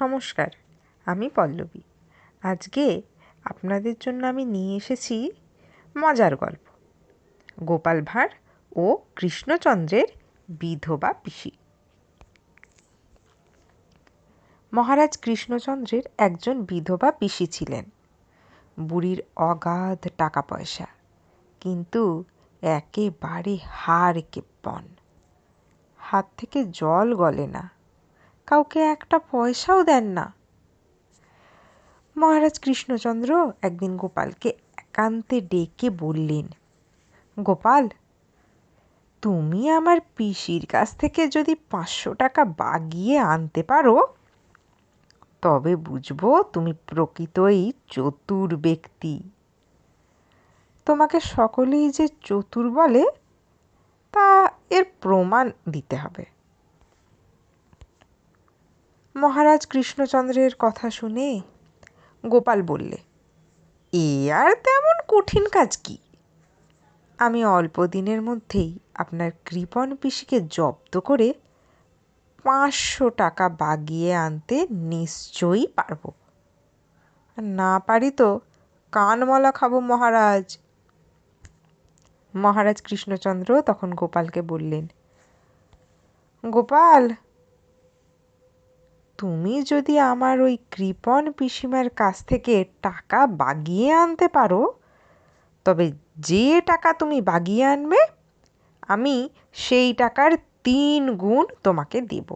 নমস্কার, আমি পল্লবী। আজকে আপনাদের জন্য আমি নিয়ে এসেছি মজার গল্প। গোপাল ভাঁড় ও কৃষ্ণচন্দ্রের বিধবা পিসি। মহারাজ কৃষ্ণচন্দ্রের একজন বিধবা পিসি ছিলেন। বুড়ির অগাধ টাকা পয়সা কিন্তু একেবারে হাড় কেপ্পন হাত থেকে জল গলে না। কাউকে একটা পয়সাও দেন না। মহারাজ কৃষ্ণচন্দ্র একদিন গোপালকে একান্তে ডেকে বললেন, গোপাল, তুমি আমার পিসির কাছ থেকে যদি পাঁচশো টাকা বাগিয়ে আনতে পারো, তবে বুঝব তুমি প্রকৃতই চতুর ব্যক্তি। তোমাকে সকলেই যে চতুর বলে, তা এর প্রমাণ দিতে হবে। মহারাজ কৃষ্ণচন্দ্রের কথা শুনে গোপাল বললে, এ আর তেমন কঠিন কাজ কি? আমি অল্প দিনের মধ্যেই আপনার কৃপণ পিসিকে জব্দ করে পাঁচশো টাকা বাগিয়ে আনতে নিশ্চয়ই পারব। না পারি তো কানমলা খাব মহারাজ। মহারাজ কৃষ্ণচন্দ্র তখন গোপালকে বললেন, গোপাল তুমি যদি আমার ওই কৃপণ পিসিমার কাছ থেকে টাকা বাগিয়ে আনতে পারো, তবে যে টাকা তুমি বাগিয়ে আনবে, আমি সেই টাকার তিন গুণ তোমাকে দেব।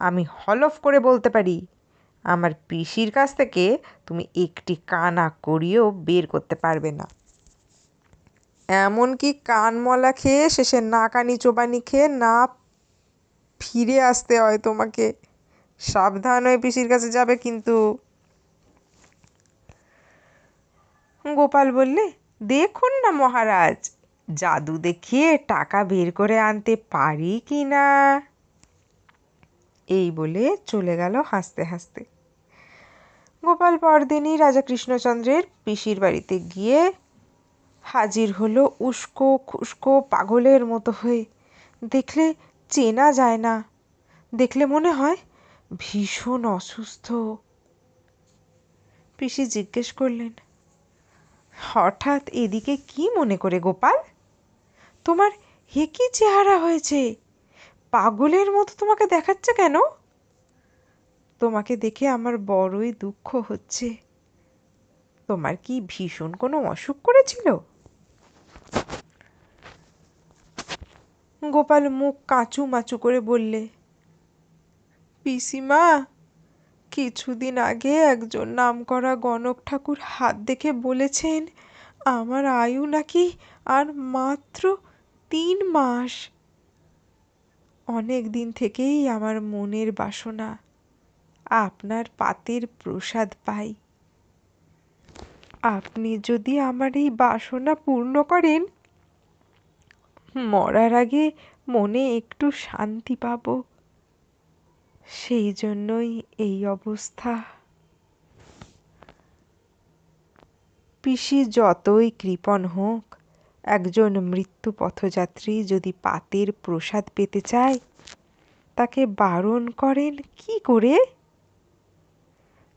আমি হলফ করে বলতে পারি, আমার পিসির কাছ থেকে তুমি একটি কানা করিয়েও বের করতে পারবে না। এমনকি কানমলা খেয়ে শেষে নাকানি চোবানি খেয়ে না ফিরে আসতে হয় তোমাকে। সাবধান হয়ে পিসির কাছে যাবে কিন্তু। গোপাল বললে, দেখুন না মহারাজ, জাদু দেখিয়ে টাকা বের করে আনতে পারি কি না? এই বলে চলে গেল হাসতে হাসতে। গোপাল পরদিনই রাজা কৃষ্ণচন্দ্রের পিসির বাড়িতে গিয়ে হাজির হলো উস্কো খুস্কো পাগলের মতো হয়ে। দেখলে চেনা যায় না। দেখলে মনে হয় ভীষণ অসুস্থ। পিসি জিজ্ঞেস করলেন, হঠাৎ এদিকে কি মনে করে গোপাল? তোমার হে কি চেহারা হয়েছে। পাগলের মতো তোমাকে দেখাচ্ছে কেন? তোমাকে দেখে আমার বড়ই দুঃখ হচ্ছে। তোমার কি ভীষণ কোনো অসুখ করেছিল? গোপাল মুখ কাঁচু মাচু করে বললে পিসিমা, কিছুদিন আগে একজন নামকরা গণক ঠাকুর হাত দেখে বলেছেন, আমার আয়ু নাকি আর মাত্র তিন মাস। অনেক দিন থেকেই আমার মনের বাসনা, আপনার পাতের প্রসাদ পাই। আপনি যদি আমার এই বাসনা পূর্ণ করেন, মরার আগে মনে একটু শান্তি পাবো। সেই জন্যই এই অবস্থা। পিসি যতই কৃপণ হোক, একজন মৃত্যু পথযাত্রী যদি পাতের প্রসাদ পেতে চায়, তাকে বারণ করেন কি করে?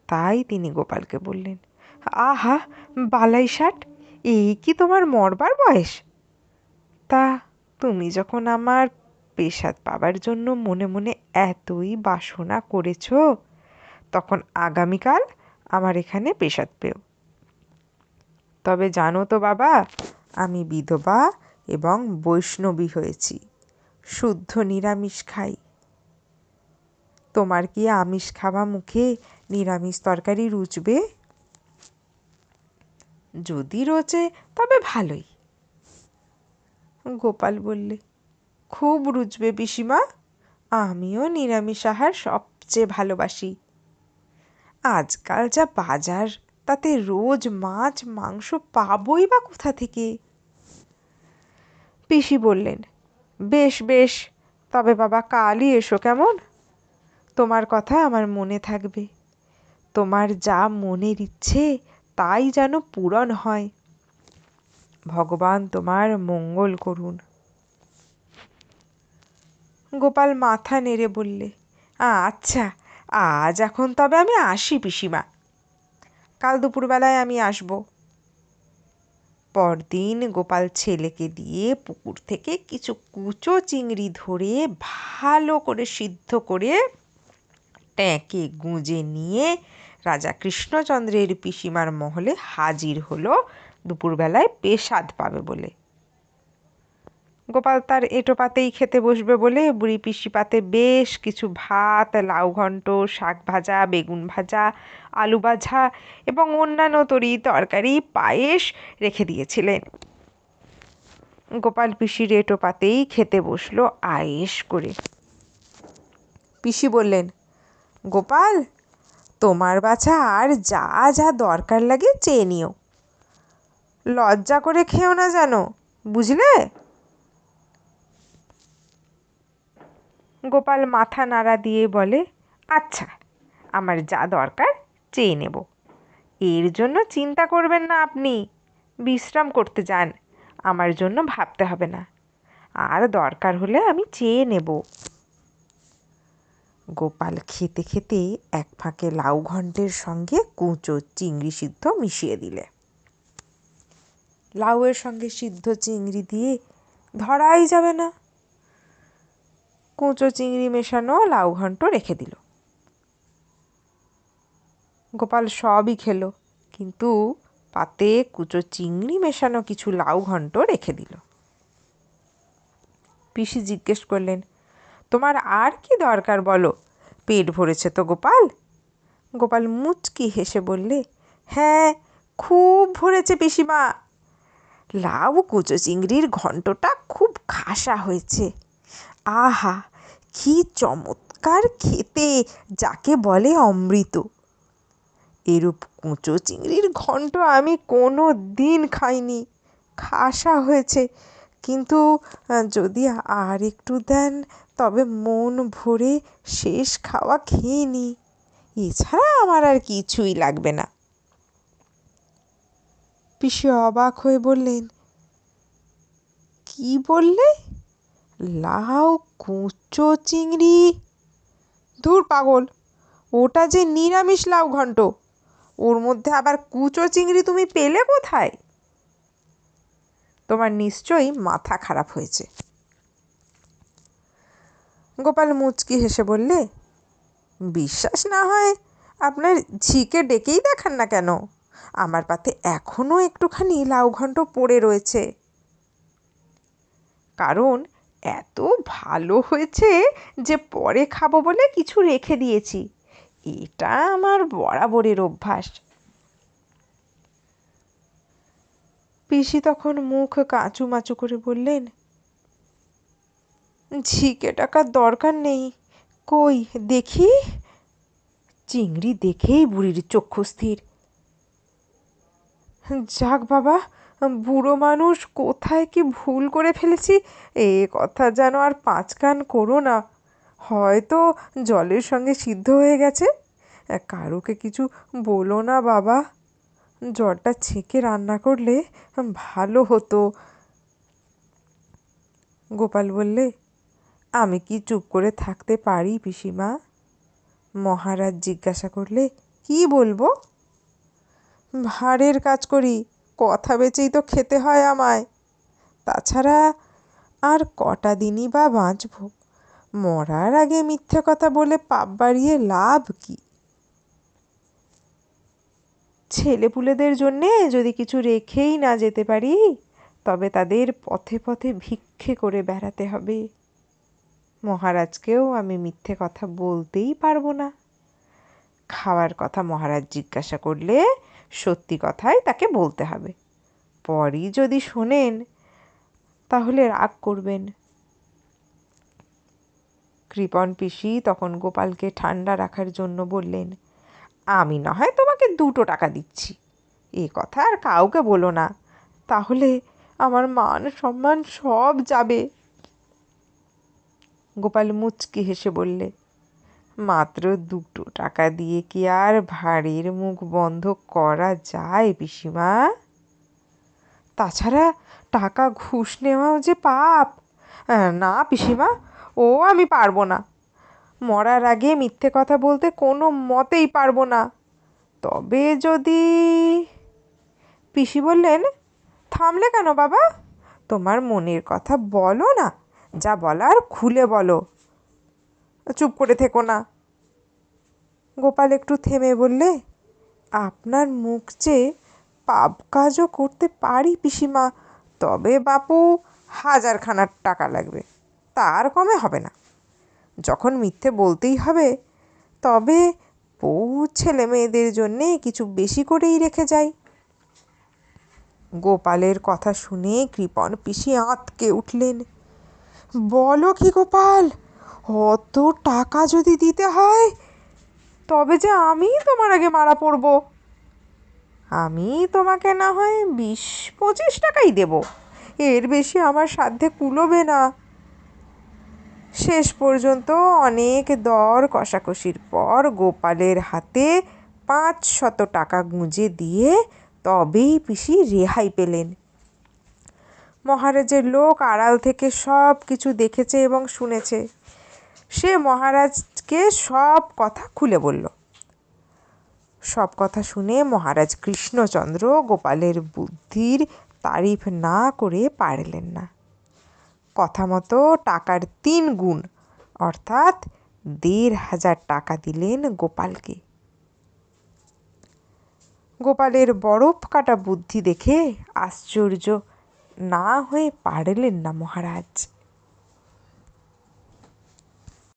তাই তিনি গোপালকে বললেন, আহা, বালাই ষাট, এই কি তোমার মরবার বয়স? তা তুমি যখন আমার পেশাদ পাবার জন্য মনে মনে এতই বাসনা করেছ, তখন আগামীকাল আমার এখানে পেশাদ পেও। তবে জানো তো বাবা, আমি বিধবা এবং বৈষ্ণবী হয়েছি, শুদ্ধ নিরামিষ খাই। তোমার কি আমিষ খাওয়া মুখে নিরামিষ তরকারি রুচবে? যদি রোচে, তবে ভালোই। গোপাল বললে খুব রুচবে পিসিমা। আমিও নিরামিষ আহার সবচেয়ে ভালোবাসি। আজকাল যা বাজার, তাতে রোজ মাছ, মাংস পাবই বা কোথা থেকে? পিসি বললেন, বেশ বেশ, তবে বাবা কালই এসো কেমন? তোমার কথা আমার মনে থাকবে। তোমার যা মনের ইচ্ছে, তাই যেন পূরণ হয়। ভগবান তোমার মঙ্গল করুন। গোপাল মাথা নেড়ে বললে আচ্ছা আজ এখন তবে আমি আসি পিসিমা। কাল দুপুরবেলায় আমি আসব। পরদিন গোপাল ছেলেকে দিয়ে পুকুর থেকে কিছু কুচো চিংড়ি ধরে ভালো করে সিদ্ধ করে ট্যাঁকে গুঁজে নিয়ে রাজা কৃষ্ণচন্দ্রের পিসিমার মহলে হাজির হলো, দুপুরবেলায় পেশাদ পাবে বলে। গোপাল তার এঁটো পাতেই খেতে বসবে বলে বুড়ি পিসি পাতে বেশ কিছু ভাত, লাউ ঘণ্ট শাক ভাজা, বেগুন ভাজা, আলু ভাজা এবং অন্যান্য তরি তরকারি পায়েস রেখে দিয়েছিলেন। গোপাল পিসির এঁটো পাতেই খেতে বসল আয়েস করে। পিসি বললেন, গোপাল, তোমার বাছা আর যা যা দরকার লাগে চেয়ে নিও। লজ্জা করে খেও না জানো বুঝলে? গোপাল মাথা নাড়া দিয়ে বলে আচ্ছা আমার যা দরকার চেয়ে নেব। এর জন্য চিন্তা করবেন না আপনি। বিশ্রাম করতে যান। আমার জন্য ভাবতে হবে না। আর দরকার হলে আমি চেয়ে নেব। গোপাল খেতে খেতে এক ফাঁকে লাউ ঘন্টের সঙ্গে কুঁচো চিংড়ি সিদ্ধ মিশিয়ে দিলে। লাউয়ের সঙ্গে সিদ্ধ চিংড়ি দিয়ে ধরাই যাবে না। কুঁচো, চিংড়ি মেশানো, লাউ ঘন্ট রেখে দিল। গোপাল সবই খেলো, কিন্তু পাতে কুচো, চিংড়ি মেশানো কিছু লাউ ঘন্ট রেখে দিল। পিসি জিজ্ঞেস করলেন, তোমার আর কি দরকার বলো? পেট ভরেছে তো গোপাল? গোপাল মুচকি হেসে বললে হ্যাঁ খুব ভরেছে পিসিমা। লাউ, কুচো, চিংড়ির ঘন্টটা খুব খাসা হয়েছে। আহা কি চমৎকার খেতে, যাকে বলে অমৃত। এরূপ কুঁচো চিংড়ির ঘন্ট আমি কোনো দিন খাইনি। খাসা হয়েছে। কিন্তু যদি আর একটু দেন, তবে মন ভরে শেষ খাওয়া খেয়ে নিই এছাড়া আমার আর কিছুই লাগবে না। পিসি অবাক হয়ে বললেন, কি বললে? লাউ, কুঁচো, চিংড়ি। ধুর পাগল, ওটা যে নিরামিষ লাউ ঘন্ট। ওর মধ্যে আবার কুচো, চিংড়ি তুমি পেলে কোথায়? তোমার নিশ্চয়ই মাথা খারাপ হয়েছে। গোপাল মুচকি হেসে বললে, বিশ্বাস না হয়, আপনার ঝিকে ডেকেই দেখান না কেন? আমার পাতে এখনও একটুখানি লাউ ঘন্ট পড়ে রয়েছে। কারণ এত ভালো হয়েছে যে পরে খাব বলে কিছু রেখে দিয়েছি। এটা আমার বরাবরের অভ্যাস। পিসি তখন মুখ কাঁচু মাচু করে বললেন, ঝিকে টাকার দরকার নেই। কই, দেখি? চিংড়ি দেখেই বুড়ির চক্ষু স্থির। যাক বাবা বুড়ো মানুষ, কোথায় কি ভুল করে ফেলেছি? এ কথা যেন আর পাঁচ কান করো না। হয়তো জলের সঙ্গে সিদ্ধ হয়ে গেছে। কারুকে কিছু বলো না বাবা। জলটা ছেঁকে রান্না করলে ভালো হতো। গোপাল বললে, আমি কি চুপ করে থাকতে পারি পিসিমা? মহারাজ জিজ্ঞাসা করলে, কি বলব? ভাঁড়ের কাজ করি। কথা বেচেই তো খেতে হয় আমায়। তাছাড়া আর কটা দিনই বা বাঁচব? মরার আগে মিথ্যে কথা বলে পাপ বাড়িয়ে লাভ কি? ছেলেপুলেদের জন্যে যদি কিছু রেখেই না যেতে পারি, তবে তাদের পথে পথে ভিক্ষে করে বেড়াতে হবে। মহারাজকেও আমি মিথ্যে কথা বলতেই পারব না। খাওয়ার কথা মহারাজ জিজ্ঞাসা করলে সত্যি কথাই তাকে বলতে হবে। পরই যদি শোনেন, তাহলে রাগ করবেন। কৃপণ পিসি তখন গোপালকে ঠান্ডা রাখার জন্য বললেন, আমি না হয় তোমাকে দুটো টাকা দিচ্ছি। এ কথা আর কাউকে বলো না। তাহলে আমার মান সম্মান সব যাবে। গোপাল মুচকি হেসে বললে মাত্র দুটো টাকা দিয়ে কি আর ভাঁড়ের মুখ বন্ধ করা যায় পিসিমা? তাছাড়া টাকা ঘুষ নেওয়াও যে পাপ। না পিসিমা, ও আমি পারব না। মরার আগে মিথ্যে কথা বলতে কোনো মতেই পারব না। তবে যদি পিসি বললেন, থামলে কেন বাবা? তোমার মনের কথা বলো না। যা বলার খুলে বলো। চুপ করে থেকো না। গোপাল একটু থেমে বললে, আপনার মুখ চেয়ে পাপ কাজও করতে পারি পিসিমা, তবে বাপু হাজারখানার টাকা লাগবে, তার কমে হবে না। যখন মিথ্যে বলতেই হবে, তবে বউ ছেলে মেয়েদের জন্যে কিছু বেশি করেই রেখে যাই। গোপালের কথা শুনে কৃপণ পিসি আঁতকে উঠলেন। বলো কি গোপাল অত টাকা যদি দিতে হয়, তবে যে আমি তোমার আগে মারা পড়ব। আমি তোমাকে না হয় বিশ পঁচিশ টাকাই দেব। এর বেশি আমার সাধ্যে কুলোবে না। শেষ পর্যন্ত অনেক দর কষাকষির পর গোপালের হাতে পাঁচ শত টাকা গুঁজে দিয়ে তবেই পিসি রেহাই পেলেন। মহারাজের লোক আড়াল থেকে সব কিছু দেখেছে এবং শুনেছে। সে মহারাজকে সব কথা খুলে বলল। সব কথা শুনে মহারাজ কৃষ্ণচন্দ্র গোপালের বুদ্ধির তারিফ না করে পারলেন না। কথা মতো টাকার তিন গুণ, অর্থাৎ দেড় হাজার টাকা দিলেন গোপালকে। গোপালের বরফ কাটা বুদ্ধি দেখে আশ্চর্য না হয়ে পারলেন না মহারাজ।